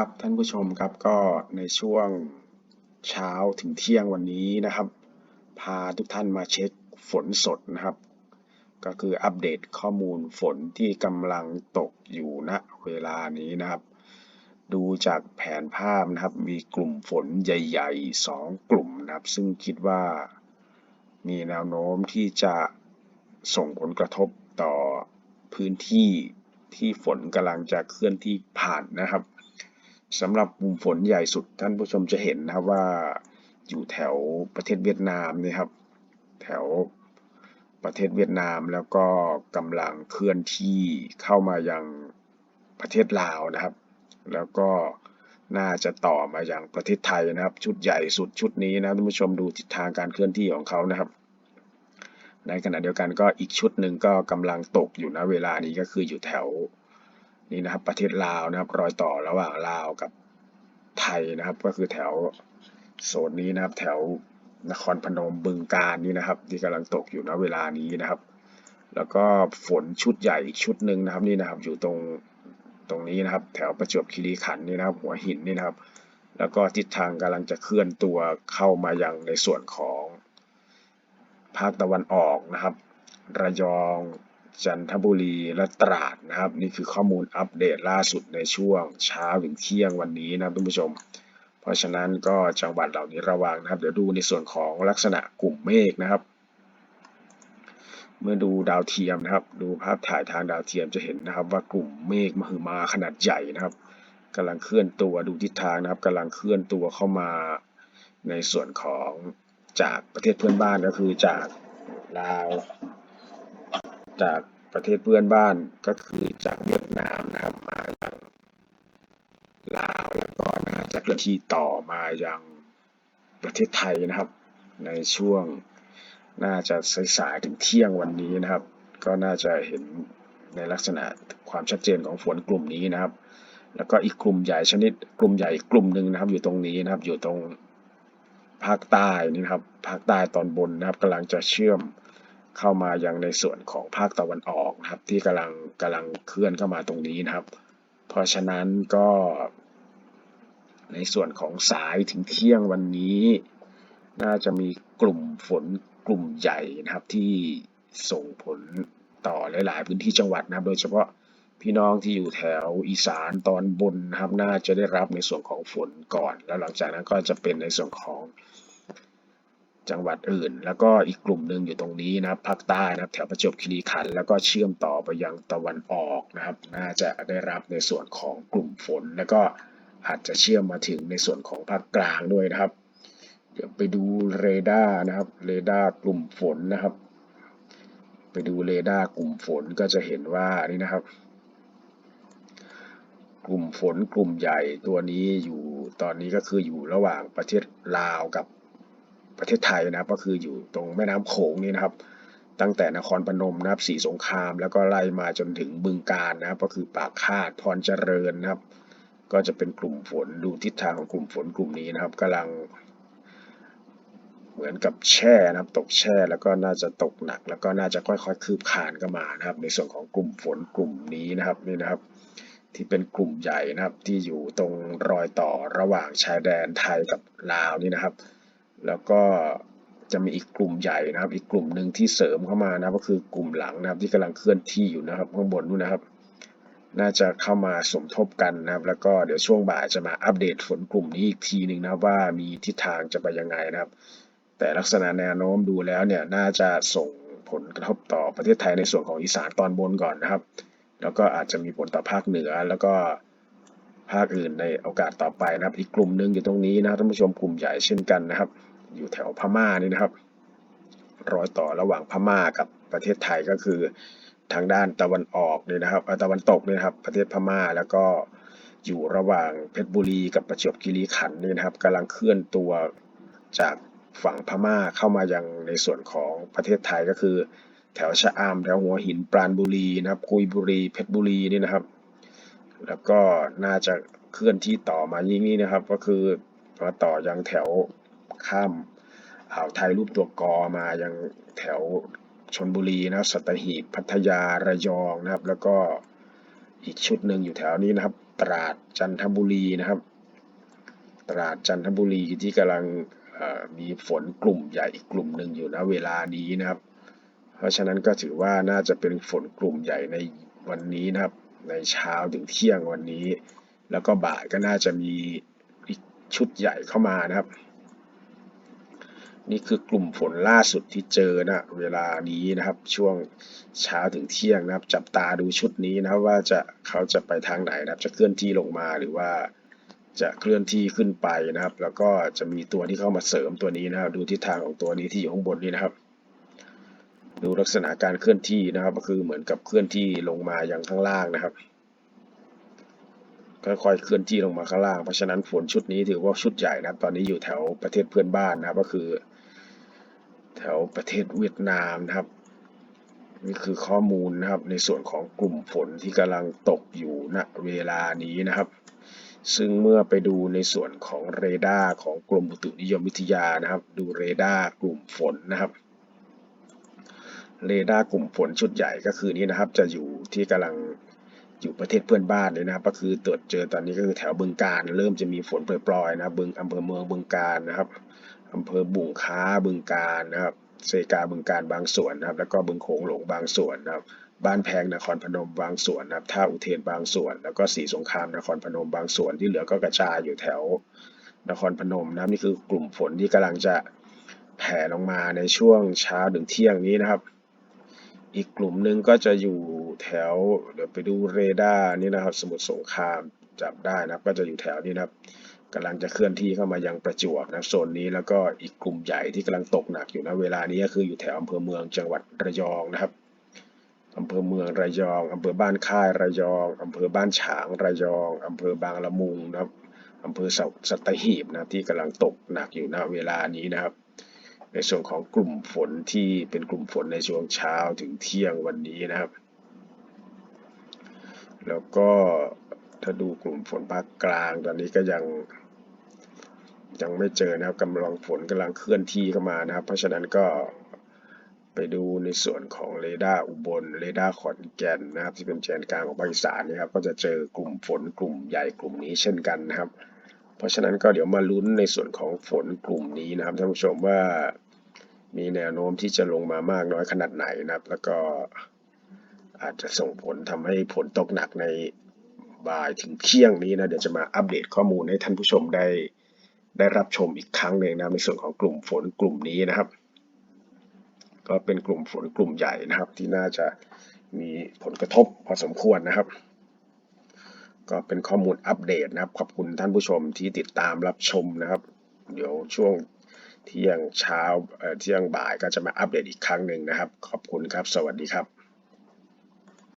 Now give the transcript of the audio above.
ครับท่านผู้ชมครับก็ในช่วงเช้าถึงเที่ยงวันนี้นะครับ พาทุกท่านมาเช็คฝนสดนะครับ ก็คืออัปเดตข้อมูลฝนที่กำลังตกอยู่ณเวลานี้นะครับ ดูจากแผนภาพนะครับมีกลุ่มฝนใหญ่ๆสองกลุ่มนะครับ ซึ่งคิดว่ามีแนวโน้มที่จะส่งผลกระทบต่อพื้นที่ที่ฝนกำลังจะเคลื่อนที่ผ่านนะครับ สำหรับกลุ่มฝนใหญ่สุดท่านผู้ชมจะเห็นนะครับว่าอยู่แถวประเทศเวียดนามนะครับ แถวประเทศเวียดนามแล้วก็กำลังเคลื่อนที่เข้ามายังประเทศลาวนะครับ แล้วก็น่าจะต่อมาอย่างประเทศไทยนะครับ ชุดใหญ่สุดชุดนี้นะท่านผู้ชมดูทิศทางการเคลื่อนที่ของเขานะครับ ในขณะเดียวกันก็อีกชุดหนึ่งก็กำลังตกอยู่นะเวลานี้ก็คืออยู่แถว นี่นะครับ ประเทศลาวนะครับ รอยต่อระหว่างลาวกับไทยนะครับ ก็คือแถวโซนนี้นะครับ แถวนครพนมบึงการนี่นะครับ ที่กำลังตกอยู่ณเวลานี้นะครับ แล้วก็ฝนชุดใหญ่อีกชุดหนึ่งนะครับนี่นะครับ อยู่ตรงตรงนี้นะครับ แถวประจวบคีรีขันธ์นี่นะครับ หัวหินนี่นะครับ แล้วก็ทิศทางกำลังจะเคลื่อนตัวเข้ามายังในส่วนของภาคตะวันออกนะครับ ระยอง จันทบุรีและตราดนะครับ นี่คือข้อมูลอัปเดตล่าสุดในช่วงเช้าถึงเที่ยงวันนี้นะท่านผู้ชม เพราะฉะนั้นก็จังหวัดเหล่านี้ระวังนะครับ เดี๋ยวดูในส่วนของลักษณะกลุ่มเมฆนะครับ เมื่อดูดาวเทียมนะครับ ดูภาพถ่ายทางดาวเทียมจะเห็นนะครับ ว่ากลุ่มเมฆมหึมาขนาดใหญ่นะครับกำลังเคลื่อนตัวดูทิศทางนะครับกำลังเคลื่อนตัวเข้ามาในส่วนของจากประเทศเพื่อนบ้านก็คือจากลาว จากประเทศเพื่อนบ้านก็คือจากเวียดนามนะครับมายังลาวแล้วก็น่าจะเคลื่อนที่ต่อมายังประเทศไทยนะครับ ในช่วงน่าจะสายๆถึงเที่ยงวันนี้นะครับ ก็น่าจะเห็นในลักษณะความชัดเจนของฝนกลุ่มนี้นะครับ แล้วก็อีกกลุ่มใหญ่ชนิดกลุ่มใหญ่กลุ่มหนึ่งนะครับ อยู่ตรงนี้นะครับ อยู่ตรงภาคใต้นี่นะครับ ภาคใต้ตอนบนนะครับกำลังจะเชื่อม เข้ามายังในส่วนของภาคตะวันออกนะครับ ที่กำลังกำลังเคลื่อนเข้ามาตรงนี้นะครับ เพราะฉะนั้นก็ ในส่วนของสายถึงเที่ยงวันนี้ น่าจะมีกลุ่มฝนกลุ่มใหญ่นะครับที่ส่งผลต่อหลาย ๆ พื้นที่จังหวัดนะครับ โดยเฉพาะพี่น้องที่อยู่แถวอีสานตอนบนนะครับ น่าจะได้รับในส่วนของฝนก่อน แล้วหลังจากนั้นก็จะเป็นในส่วนของ จังหวัดอื่น แล้วก็อีกกลุ่มหนึ่งอยู่ตรงนี้นะครับภาคใต้นะครับ แถวประจวบคีรีขันธ์แล้วก็เชื่อมต่อไปยังตะวันออกนะครับ น่าจะได้รับในส่วนของกลุ่มฝน แล้วก็อาจจะเชื่อมมาถึงในส่วนของภาคกลางด้วยนะครับ เดี๋ยวไปดูเรดาร์นะครับเรดาร์กลุ่มฝนนะครับ ไปดูเรดาร์กลุ่มฝนก็จะเห็นว่านี่นะครับ กลุ่มฝนกลุ่มใหญ่ตัวนี้อยู่ตอนนี้ก็คืออยู่ระหว่างประเทศลาวกับ ประเทศไทยนะครับ ก็คืออยู่ตรงแม่น้ำโขงนี่นะครับ ตั้งแต่นครพนมนะครับสีสงคราม แล้วก็ไล่มาจนถึงบึงการนะครับ ก็คือปากคาดพรเจริญนะครับ ก็จะเป็นกลุ่มฝนดูทิศทางของกลุ่มฝนกลุ่มนี้นะครับกำลัง เหมือนกับแช่นะครับ ตกแช่แล้วก็น่าจะตกหนัก แล้วก็น่าจะค่อยๆ คืบคลานก็มานะครับ ในส่วนของกลุ่มฝนกลุ่มนี้นะครับนี่นะครับที่เป็นกลุ่มใหญ่นะครับที่อยู่ตรงรอยต่อระหว่างชายแดนไทยกับลาวนี่นะครับ แล้วก็จะมีอีกกลุ่มใหญ่นะครับ อีกกลุ่มหนึ่งที่เสริมเข้ามานะก็คือกลุ่มหลังนะครับที่กำลังเคลื่อนที่อยู่นะครับข้างบนนู้นนะครับ น่าจะเข้ามาสมทบกันนะครับ แล้วก็เดี๋ยวช่วงบ่ายจะมาอัปเดตฝนกลุ่มนี้อีกทีหนึ่งนะว่ามีทิศทางจะไปยังไงนะครับ แต่ลักษณะแนวโน้มดูแล้วเนี่ยน่าจะส่งผลกระทบต่อประเทศไทยในส่วนของอีสานตอนบนก่อนนะครับ แล้วก็อาจจะมีผลต่อภาคเหนือแล้วก็ภาคอื่นในโอกาสต่อไปนะครับ อีกกลุ่มหนึ่งอยู่ตรงนี้นะท่านผู้ชมกลุ่มใหญ่เช่นกันนะครับ อยู่แถวพม่านี่นะครับ รอยต่อระหว่างพม่ากับประเทศไทยก็คือทางด้านตะวันออกนี่นะครับตะวันตกนี่นะครับประเทศพม่าแล้วก็อยู่ระหว่างเพชรบุรีกับประจวบคีรีขันธ์นี่นะครับกำลังเคลื่อนตัวจากฝั่งพม่าเข้ามายังในส่วนของประเทศไทยก็คือ แถวชะอำแถวหัวหินปราณบุรีนะครับกุยบุรีเพชรบุรีนี่นะครับ แล้วก็น่าจะเคลื่อนที่ต่อมายิ่งนี้นะครับ ก็คือมาต่อยังแถว ข้ามอ่าวไทยรูปตัวกอมายังแถวชนบุรีนะครับสัตหีบพัทยาระยองนะครับ แล้วก็อีกชุดหนึ่งอยู่แถวนี้นะครับ ตราดจันทบุรีนะครับ ตราดจันทบุรีที่กำลังมีฝนกลุ่มใหญ่อีกกลุ่มหนึ่งอยู่นะเวลานี้นะครับ เพราะฉะนั้นก็ถือว่าน่าจะเป็นฝนกลุ่มใหญ่ในวันนี้นะครับ ในเช้าถึงเที่ยงวันนี้ แล้วก็บ่ายก็น่าจะมีอีกชุดใหญ่เข้ามานะครับ นี่คือกลุ่มฝนล่าสุดที่เจอนะเวลานี้นะครับ ช่วงเช้าถึงเที่ยงนะครับ จับตาดูชุดนี้นะครับว่าจะเขาจะไปทางไหนนะครับ จะเคลื่อนที่ลงมาหรือว่าจะเคลื่อนที่ขึ้นไปนะครับ แล้วก็จะมีตัวที่เข้ามาเสริมตัวนี้นะครับ ดูทิศทางของตัวนี้ที่อยู่ข้างบนนี้นะครับ ดูลักษณะการเคลื่อนที่นะครับ ก็คือเหมือนกับเคลื่อนที่ลงมาอย่างข้างล่างนะครับค่อยๆเคลื่อนที่ลงมาข้างล่าง เพราะฉะนั้นฝนชุดนี้ถือว่าชุดใหญ่นะครับ ตอนนี้อยู่แถวประเทศเพื่อนบ้านนะครับ ก็คือ ถวประเทศเวียดนามนะครับ นี่คือข้อมูลนะครับในส่วนของกลุ่มฝนที่กำลังตกอยู่ณเวลานี้นะครับ ซึ่งเมื่อไปดูในส่วนของเรดาร์ของกรมอุตุนิยมวิทยานะครับ ดูเรดาร์กลุ่มฝนนะครับเรดาร์กลุ่มฝนชุดใหญ่ก็คือนี้นะครับ จะอยู่ที่กำลังอยู่ประเทศเพื่อนบ้านเลยนะครับ ก็คือตรวจเจอตอนนี้ก็คือแถวบึงการเริ่มจะมีฝนโปรยๆนะบบึงอำเภอเมืองบึงการนะครับ อำเภอบุ่งค้าบึงการนะครับเซกาบึงการบางส่วนนะครับ แล้วก็บึงโขงหลงบางส่วนนะครับ บ้านแพงนครพนมบางส่วนนะครับท่าอุเทนบางส่วน แล้วก็สีสงครามนครพนมบางส่วนที่เหลือก็กระจายอยู่แถวนครพนมนะครับนี่คือกลุ่มฝนที่กำลังจะแผ่ลงมาในช่วงเช้าถึงเที่ยงนี้นะครับ อีกกลุ่มหนึ่งก็จะอยู่แถวเดี๋ยวไปดูเรดาร์นี่นะครับ สมุทรสงครามจับได้นะครับ ก็จะอยู่แถวนี้นะครับ กำลังจะเคลื่อนที่เข้ามายังประจวบนะโซนนี้แล้วก็อีกกลุ่มใหญ่ที่กำลังตกหนักอยู่นะเวลานี้ก็คืออยู่แถวอำเภอเมืองจังหวัดระยองนะครับอำเภอเมืองระยองอำเภอบ้านค่ายระยองอำเภอบ้านฉางระยองอำเภอบางละมุงนะครับอำเภอสัตหีบนะที่กำลังตกหนักอยู่ณเวลานี้นะครับ ในส่วนของกลุ่มฝนที่เป็นกลุ่มฝนในช่วงเช้าถึงเที่ยงวันนี้นะครับ แล้วก็ถ้าดูกลุ่มฝนภาคกลางตอนนี้ก็ยัง ยังไม่เจอนะครับกำลังฝนกำลังเคลื่อนที่เข้ามานะครับ เพราะฉะนั้นก็ไปดูในส่วนของเรดาร์อุบลเรดาร์ขอนแก่นนะครับ ที่เป็นแกนกลางของภาคอีสานนะครับ ก็จะเจอกลุ่มฝนกลุ่มใหญ่กลุ่มนี้เช่นกันนะครับ เพราะฉะนั้นก็เดี๋ยวมาลุ้นในส่วนของฝนกลุ่มนี้นะครับท่านผู้ชมว่ามีแนวโน้มที่จะลงมามากน้อยขนาดไหนนะครับ แล้วก็อาจจะส่งผลทำให้ฝนตกหนักในบ่ายถึงเที่ยงนี้นะเดี๋ยวจะมาอัปเดตข้อมูลให้ท่านผู้ชมได้ ได้รับชมอีกครั้งหนึ่งนะในส่วนของกลุ่มฝนกลุ่มนี้นะครับ ก็เป็นกลุ่มฝนกลุ่มใหญ่นะครับ ที่น่าจะมีผลกระทบพอสมควรนะครับ ก็เป็นข้อมูลอัปเดตนะครับ ขอบคุณท่านผู้ชมที่ติดตามรับชมนะครับ เดี๋ยวช่วงเที่ยงเช้าเอ่อเที่ยงบ่ายก็จะมาอัปเดตอีกครั้งหนึ่งนะครับ ขอบคุณครับ สวัสดีครับ